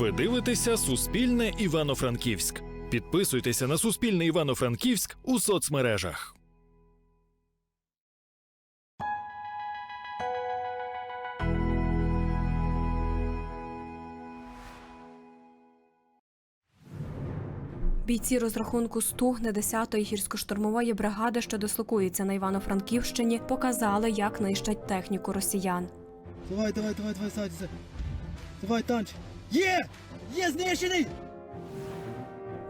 Ви дивитеся Суспільне Івано-Франківськ. Підписуйтеся на Суспільне Івано-Франківськ у соцмережах. Бійці розрахунку Стугни 10-ї гірсько-штурмової бригади, що дислокується на Івано-Франківщині, показали, як нищать техніку росіян. Давай, давай, давай, давай, садися. Давай, танч. Є! Є знищений!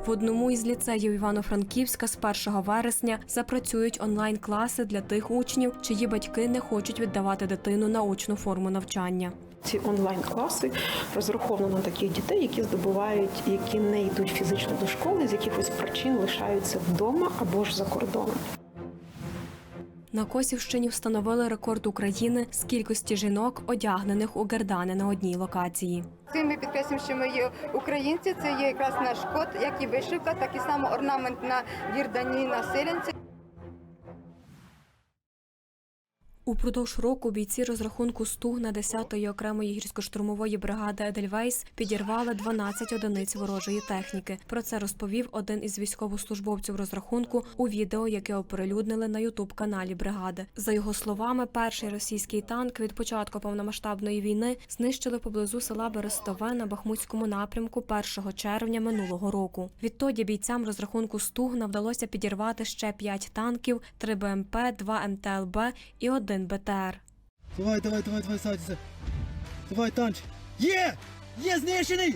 В одному із ліцеїв Івано-Франківська з 1 вересня запрацюють онлайн-класи для тих учнів, чиї батьки не хочуть віддавати дитину на очну форму навчання. Ці онлайн-класи розраховані на таких дітей, які здобувають, які не йдуть фізично до школи, з якихось причин лишаються вдома або ж за кордоном. На Косівщині встановили рекорд України з кількості жінок, одягнених у гердани на одній локації. Ми підкреслюємо, що ми є українці. Це є якраз наш код, як і вишивка, так і само орнамент на вірдані на силянці. Упродовж року бійці розрахунку Стугна 10-ї окремої гірсько-штурмової бригади Едельвейс підірвали 12 одиниць ворожої техніки. Про це розповів один із військовослужбовців розрахунку у відео, яке оприлюднили на ютуб-каналі бригади. За його словами, перший російський танк від початку повномасштабної війни знищили поблизу села Берестове на Бахмутському напрямку 1 червня минулого року. Відтоді бійцям розрахунку Стугна вдалося підірвати ще 5 танків, 3 БМП, 2 МТЛБ і один БТР. Давай, давай, давай, давай, садися. Давай, танч. Є! Є знищений!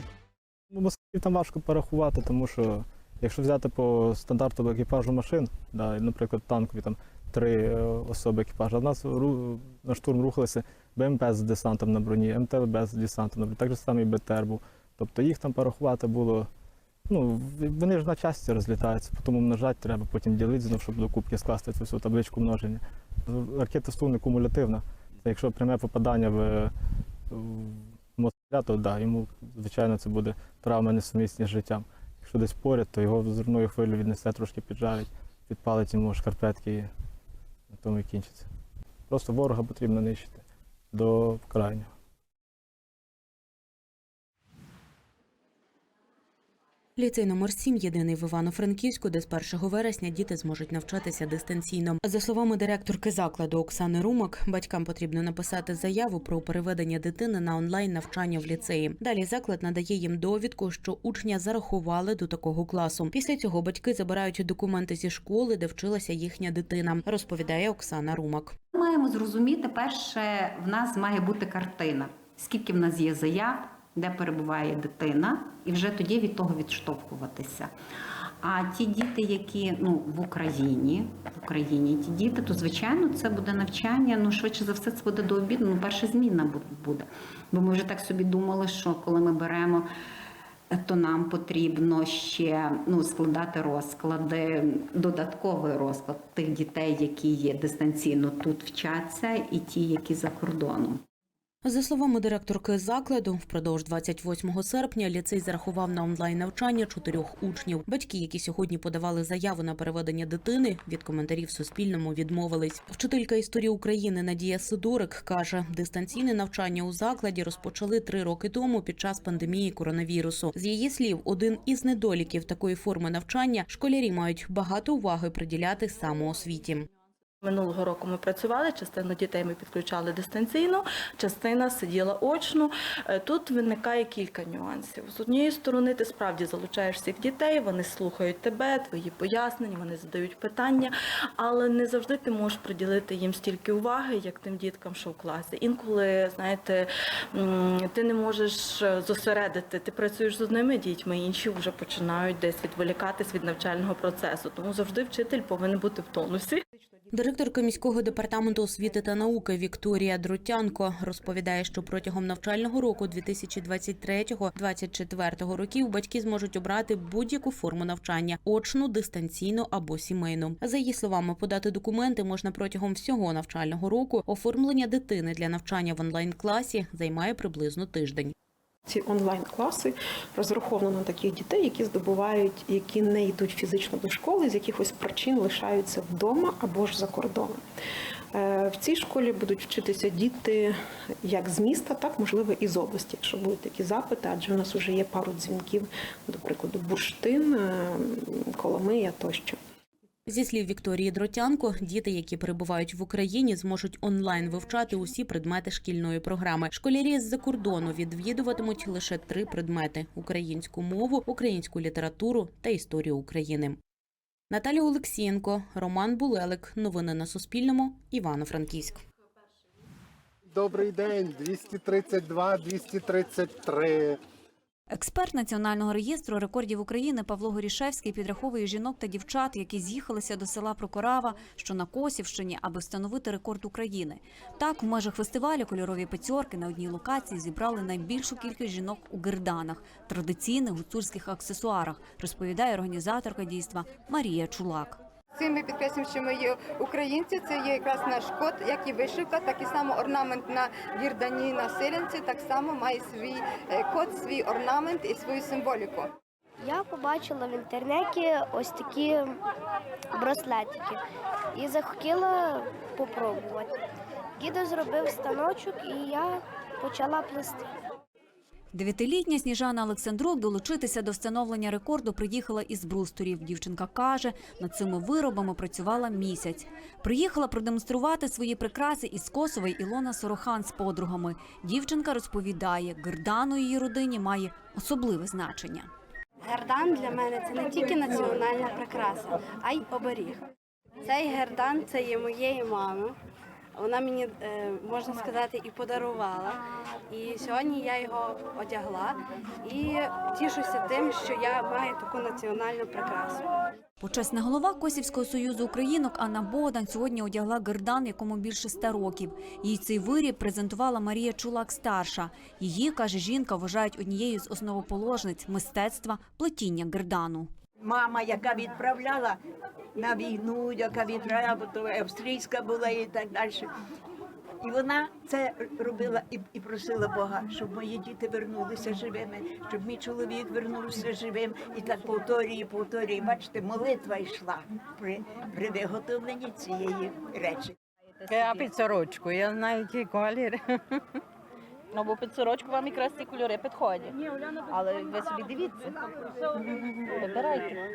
Ну, Москвів там важко порахувати, тому що якщо взяти по стандарту екіпажу машин, да, наприклад, танкові там три е, особи екіпажу, а в нас ру- на штурм рухалися БМП з десантом на броні, МТЛБ з десантом на броні, так же само і БТР був. Тобто їх там порахувати було. Ну, вони ж на часті розлітаються, тому множати треба, потім ділити знов, щоб до кубки скласти цю всю табличку множення. Ракета Стун кумулятивна. Це Якщо пряме попадання в, в москаля, то да, йому, звичайно, це буде травма несумісні з життям. Якщо десь поряд, то його взривною хвилю віднесе, трошки піджарить, підпалить йому шкарпетки і на тому і кінчиться. Просто ворога потрібно нищити до крайнього. Ліцей номер 7 єдиний в Івано-Франківську, де з 1 вересня діти зможуть навчатися дистанційно. За словами директорки закладу Оксани Румак, батькам потрібно написати заяву про переведення дитини на онлайн навчання в ліцеї. Далі заклад надає їм довідку, що учня зарахували до такого класу. Після цього батьки забирають документи зі школи, де вчилася їхня дитина, розповідає Оксана Румак. Маємо зрозуміти, перше, в нас має бути картина, скільки в нас є заяв, де перебуває дитина, і вже тоді від того відштовхуватися. А ті діти, які ну в Україні, в Україні ті діти, то звичайно це буде навчання. Ну швидше за все, це буде до обіду. Ну, перша зміна буде. Бо ми вже так собі думали, що коли ми беремо. То нам потрібно ще ну складати розклади, додатковий розклад тих дітей, які є дистанційно тут вчаться, і ті, які за кордоном. За словами директорки закладу, впродовж 28 серпня ліцей зарахував на онлайн навчання чотирьох учнів. Батьки, які сьогодні подавали заяву на переведення дитини, від коментарів Суспільному відмовились. Вчителька історії України Надія Сидорик каже, дистанційне навчання у закладі розпочали три роки тому під час пандемії коронавірусу. З її слів, один із недоліків такої форми навчання школярі мають багато уваги приділяти самоосвіті. Минулого року ми працювали, частину дітей ми підключали дистанційно, частина сиділа очно. Е, Тут виникає кілька нюансів. З однієї сторони, ти справді залучаєш всіх дітей, вони слухають тебе, твої пояснення, вони задають питання, але не завжди ти можеш приділити їм стільки уваги, як тим діткам, що в класі. Інколи, знаєте, ти не можеш е, зосередити, ти працюєш з одними дітьми, інші вже починають десь відволікатись від навчального процесу. Тому завжди вчитель повинен бути в тонусі. Директорка міського департаменту освіти та науки Вікторія Друтянко розповідає, що протягом навчального року 2023-2024 років батьки зможуть обрати будь-яку форму навчання очну, дистанційну або сімейну. За її словами, подати документи можна протягом всього навчального року. Оформлення дитини для навчання в онлайн класі займає приблизно тиждень. Ці онлайн-класи розраховані на таких дітей, які здобувають, які не йдуть фізично до школи, з якихось причин лишаються вдома або ж за кордоном. Е, В цій школі будуть вчитися діти як з міста, так можливо і з області, якщо будуть такі запити, адже у нас вже є пару дзвінків, до прикладу, Бурштин, е, Коломия тощо. Зі слів Вікторії Дротянко, діти, які перебувають в Україні, зможуть онлайн вивчати усі предмети шкільної програми. Школярі з-за кордону відвідуватимуть лише три предмети: українську мову, українську літературу та історію України. Наталя Олексієнко, Роман Булелик. Новини на Суспільному. Івано-Франківськ. Добрий день, 232, 233. Експерт Національного реєстру рекордів України Павло Горішевський підраховує жінок та дівчат, які з'їхалися до села Прокорава, що на Косівщині, аби встановити рекорд України. Так, в межах фестивалю кольорові пецьорки на одній локації зібрали найбільшу кількість жінок у герданах, традиційних гуцульських аксесуарах, розповідає організаторка дійства Марія Чулак. Цим ми підкреслюємо, що ми є українці. Це є якраз наш код, як і вишивка, так і само орнамент на гірдані на силянці. Так само має свій е, код, свій орнамент і свою символіку. Я побачила в інтернеті ось такі браслетики і захотіла попробувати. Дідо зробив станочок і я почала плести. Дев'ятилітня Сніжана Олександрук долучитися до встановлення рекорду приїхала із брусторів. Дівчинка каже, над цими виробами працювала місяць. Приїхала продемонструвати свої прикраси із Косова Ілона Сорохан з подругами. Дівчинка розповідає, гердан у її родині має особливе значення. Гердан для мене це не тільки національна прикраса, а й оберіг. Цей гердан це є моєї мами. Вона мені, е, можна сказати, і подарувала. І сьогодні я його одягла і тішуся тим, що я маю таку національну прикрасу. Почесна голова Косівського союзу українок Анна Богдан сьогодні одягла гердан, якому більше ста років. Їй цей виріб презентувала Марія Чулак старша. Її каже жінка, вважають однією з основоположниць мистецтва плетіння гердану. Мама, яка відправляла на війну, яка відправляла, то австрійська була і так далі. І вона це робила і, і просила Бога, щоб мої діти вернулися живими, щоб мій чоловік вернувся живим. І так повторює, повторює. Бачите, молитва йшла при, при виготовленні цієї речі. А під сорочку, я знаю, який колір. Ну, бо під сорочку вам якраз ці кольори підходять. Але ви собі дивіться. Вибирайте.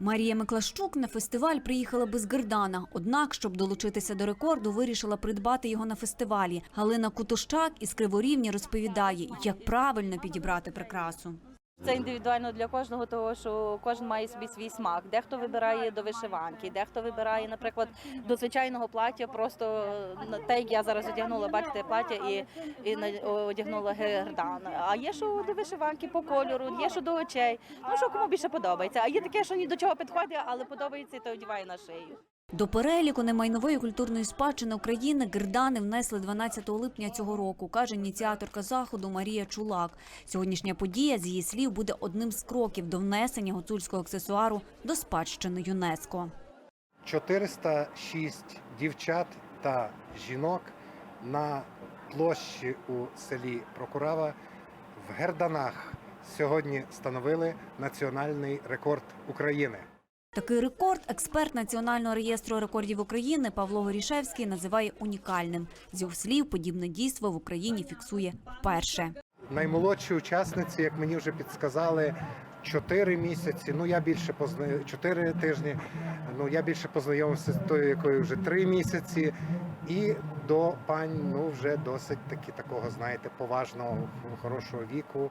Марія Миклащук на фестиваль приїхала без гердана. Однак, щоб долучитися до рекорду, вирішила придбати його на фестивалі. Галина Кутощак із Криворівні розповідає, як правильно підібрати прикрасу. Це індивідуально для кожного, того що кожен має собі свій смак. Дехто вибирає до вишиванки, дехто вибирає, наприклад, до звичайного плаття, просто на те, як я зараз одягнула, бачите, плаття і, і одягнула гердан. А є що до вишиванки по кольору, є що до очей. Ну що кому більше подобається. А є таке, що ні до чого підходить, але подобається, то одягає на шию. До переліку немайнової культурної спадщини України гердани внесли 12 липня цього року, каже ініціаторка заходу Марія Чулак. Сьогоднішня подія, з її слів, буде одним з кроків до внесення гуцульського аксесуару до спадщини ЮНЕСКО. 406 дівчат та жінок на площі у селі Прокурава в Герданах сьогодні встановили національний рекорд України. Такий рекорд експерт Національного реєстру рекордів України Павло Горішевський називає унікальним. З його слів, подібне дійство в Україні фіксує вперше. Наймолодші учасниці, як мені вже підсказали, 4 місяці. Ну я більше позна... 4 тижні. Ну я більше познайомився з тою, якою вже 3 місяці. І до пань ну вже досить таки такого, знаєте, поважного, хорошого віку.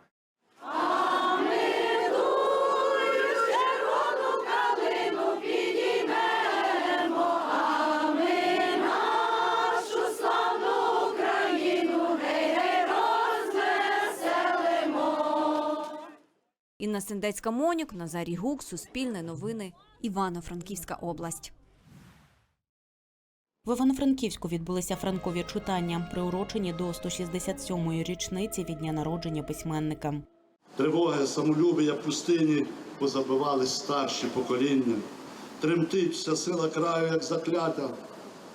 Інна Сендецька Монюк, Назарій Гук, Суспільне новини, Івано-Франківська область. В Івано-Франківську відбулися франкові читання, приурочені до 167-ї річниці від дня народження письменника. Тривоги, самолюбія пустині позабивали старші покоління. Тремтить вся сила краю, як заклята,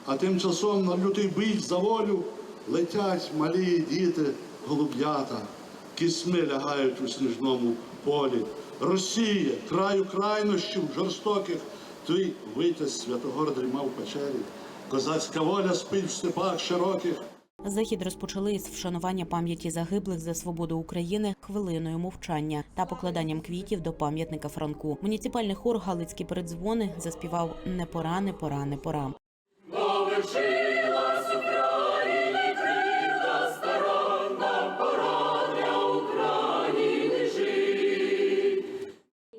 а тим часом на лютий бій за волю летять малі діти, голуб'ята, кісми лягають у сніжному полі. Росія, краю крайнощів жорстоких, твій витязь Святогор дрімав в печері. Козацька воля спить в степах широких. Захід розпочали із вшанування пам'яті загиблих за свободу України хвилиною мовчання та покладанням квітів до пам'ятника Франку. Муніципальний хор Галицькі передзвони заспівав Не пора, не пора, не пора.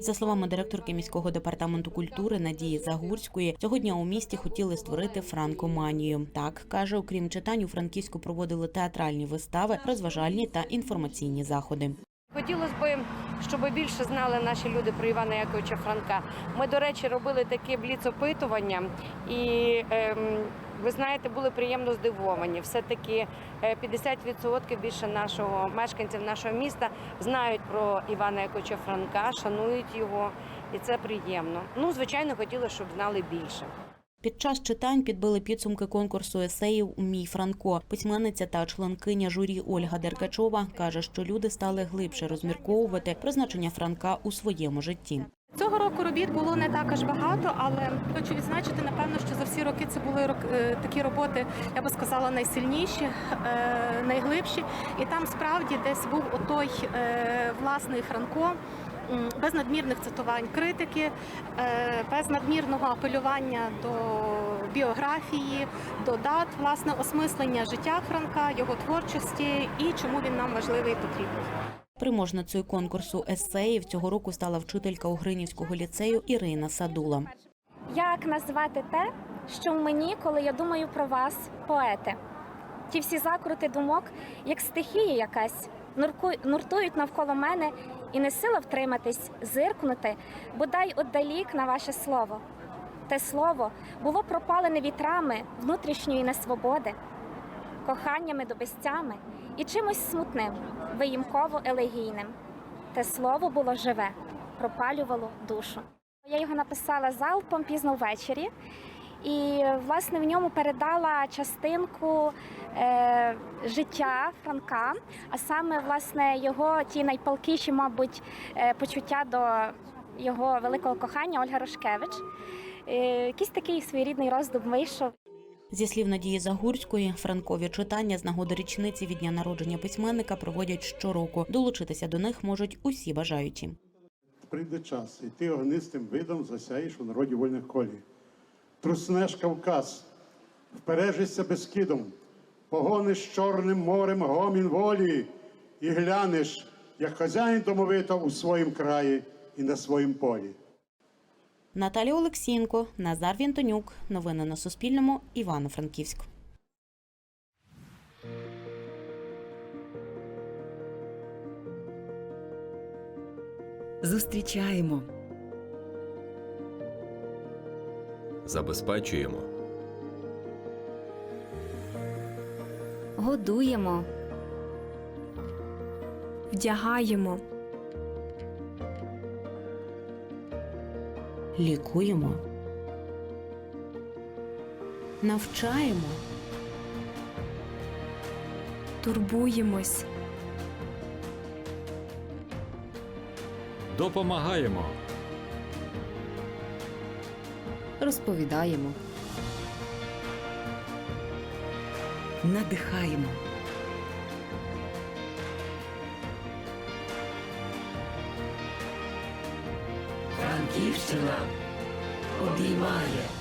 За словами директорки міського департаменту культури Надії Загурської, цього дня у місті хотіли створити франкоманію. Так каже, окрім читань, у Франківську проводили театральні вистави, розважальні та інформаційні заходи. Хотілося б, щоб більше знали наші люди про Івана Яковича Франка. Ми, до речі, робили таке бліц-опитування, і ем, ви знаєте, були приємно здивовані. Все-таки е, 50% більше нашого мешканців нашого міста знають про Івана Яковича Франка, шанують його, і це приємно. Ну, звичайно, хотіли, щоб знали більше. Під час читань підбили підсумки конкурсу есеїв Мій Франко. Письменниця та членкиня журі Ольга Деркачова каже, що люди стали глибше розмірковувати про значення Франка у своєму житті. Цього року робіт було не так аж багато, але хочу відзначити, напевно, що за всі роки це були е, такі роботи, я би сказала, найсильніші, е, найглибші. І там справді десь був отой е, власний Франко. Без надмірних цитувань критики, без надмірного апелювання до біографії, до дат, власне, осмислення життя Франка, його творчості і чому він нам важливий і потрібний. Переможницею конкурсу есеїв цього року стала вчителька Угринівського ліцею Ірина Садула. Як назвати те, що в мені, коли я думаю про вас, поети? Ті всі закрути думок, як стихія якась, нуртують навколо мене, і не сила втриматись, зиркнути, бодай отдалік на ваше слово. Те слово було пропалене вітрами внутрішньої несвободи, коханнями до безтями і чимось смутним, виїмково елегійним. Те слово було живе, пропалювало душу. Я його написала залпом пізно ввечері, і власне в ньому передала частинку е, життя Франка, а саме власне його ті найпалкіші, мабуть, е, почуття до його великого кохання Ольга Рошкевич. Е, якийсь такий своєрідний роздум вийшов. Зі слів Надії Загурської, франкові читання з нагоди річниці від дня народження письменника проводять щороку. Долучитися до них можуть усі бажаючі. Прийде час, і ти огнистим видом засяєш у народі вольних колій. Труснеш Кавказ, впережишся безкидом, погониш чорним морем гомін волі і глянеш, як хазяїн домовито у своїм краї і на своїм полі. Наталія Олексієнко, Назар Вінтонюк. Новини на Суспільному. Івано-Франківськ. Зустрічаємо, Забезпечуємо. Годуємо, вдягаємо, Лікуємо. Навчаємо. турбуємось, Допомагаємо. розповідаємо, надихаємо. Франківщина обіймає.